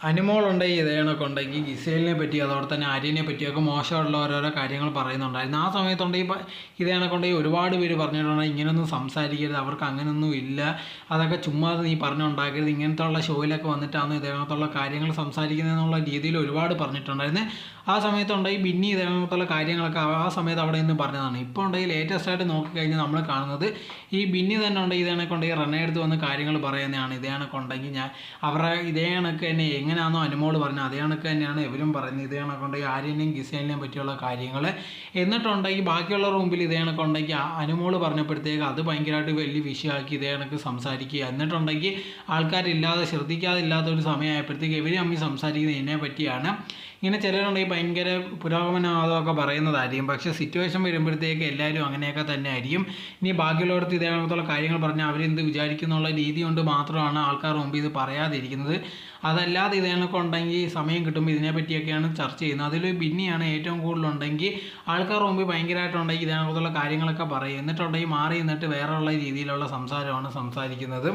അനുമോളുണ്ടെങ്കിൽ ഇതേണൊക്കെ ഉണ്ടെങ്കിൽ ഗിസേലിനെ പറ്റി അതോടെ തന്നെ ആര്യനെ പറ്റിയൊക്കെ മോശമുള്ള ഓരോരോ കാര്യങ്ങൾ പറയുന്നുണ്ടായിരുന്നു. ആ സമയത്തുണ്ടെങ്കിൽ ഇതേണൊക്കെ ഉണ്ടെങ്കിൽ ഒരുപാട് പേര് പറഞ്ഞിട്ടുണ്ട് ഇങ്ങനൊന്നും സംസാരിക്കരുത് അവർക്ക് അങ്ങനെയൊന്നും ഇല്ല അതൊക്കെ ചുമ്മാതെ നീ പറഞ്ഞുണ്ടാക്കരുത് ഇങ്ങനത്തെ ഉള്ള ഷോയിലൊക്കെ വന്നിട്ടാണ് ഇതേണത്തുള്ള കാര്യങ്ങൾ സംസാരിക്കുന്നതെന്നുള്ള രീതിയിൽ ഒരുപാട് പറഞ്ഞിട്ടുണ്ടായിരുന്നു. ആ സമയത്തുണ്ടെങ്കിൽ ബിന്നി ഇതേണത്തുള്ള കാര്യങ്ങളൊക്കെ ആ സമയത്ത് അവിടെ നിന്ന് പറഞ്ഞതാണ്. ഇപ്പോൾ ഉണ്ടെങ്കിൽ ലേറ്റസ്റ്റ് ആയിട്ട് നോക്കിക്കഴിഞ്ഞാൽ നമ്മൾ കാണുന്നത് ഈ ബിന്നി തന്നെ ഉണ്ടെങ്കിൽ ഇതേണൊക്കെ ഉണ്ടെങ്കിൽ റണ്ണെടുത്ത് വന്ന് കാര്യങ്ങൾ പറയുന്നതാണ്. ഇതേണൊക്കെ ഉണ്ടെങ്കിൽ ഞാൻ അവരുടെ ഇതേ കണക്ക് തന്നെ എങ്ങനെയാണോ അനുമോൾ പറഞ്ഞത്? അതേ കണക്ക് തന്നെയാണ് ഇവരും പറയുന്നത്. ഇതേ കണക്കുണ്ടെങ്കിൽ ആര്യനെയും ഗിസേലിനെയും പറ്റിയുള്ള കാര്യങ്ങൾ എന്നിട്ടുണ്ടെങ്കിൽ ബാക്കിയുള്ളവരുടെ മുമ്പിൽ ഇതേ കണക്കുണ്ടെങ്കിൽ അനുമോൾ പറഞ്ഞപ്പോഴത്തേക്ക് അത് ഭയങ്കരമായിട്ട് വലിയ വിഷയമാക്കി ഇതേ കണക്ക് സംസാരിക്കുക. എന്നിട്ടുണ്ടെങ്കിൽ ആൾക്കാരില്ലാതെ ശ്രദ്ധിക്കാതെ ഇല്ലാത്ത ഒരു സമയമായപ്പോഴത്തേക്ക് ഇവർ അമ്മി സംസാരിക്കുന്നത് എന്നെ പറ്റിയാണ്. ഇങ്ങനെ ചിലരുണ്ടെങ്കിൽ ഭയങ്കര പുരോഗമനവാദമൊക്കെ പറയുന്നതായിരിക്കും. പക്ഷേ സിറ്റുവേഷൻ വരുമ്പോഴത്തേക്ക് എല്ലാവരും അങ്ങനെയൊക്കെ തന്നെ ആയിരിക്കും ഇനി ബാക്കിയുള്ളവർക്ക് ഇതേ കണക്കുള്ള കാര്യങ്ങൾ പറഞ്ഞാൽ അവരെന്ത് വിചാരിക്കുന്നുള്ള രീതി കൊണ്ട് മാത്രമാണ് ആൾക്കാർ മുമ്പ് ഇത് പറയാതിരിക്കുന്നത്. അതല്ലാതെ ഇതേ കണക്ക് ഉണ്ടെങ്കിൽ സമയം കിട്ടുമ്പോൾ ഇതിനെ പറ്റിയൊക്കെയാണ് ചർച്ച ചെയ്യുന്നത്. അതിൽ ബിന്നിയാണ് ഏറ്റവും കൂടുതലുണ്ടെങ്കിൽ ആൾക്കാർ മുമ്പ് ഭയങ്കരമായിട്ടുണ്ടെങ്കിൽ ഇതിനെക്കുറിച്ചുള്ള കാര്യങ്ങളൊക്കെ പറയും എന്നിട്ടുണ്ടെങ്കിൽ മാറി നിന്നിട്ട് വേറെയുള്ള രീതിയിലുള്ള സംസാരമാണ് സംസാരിക്കുന്നത്.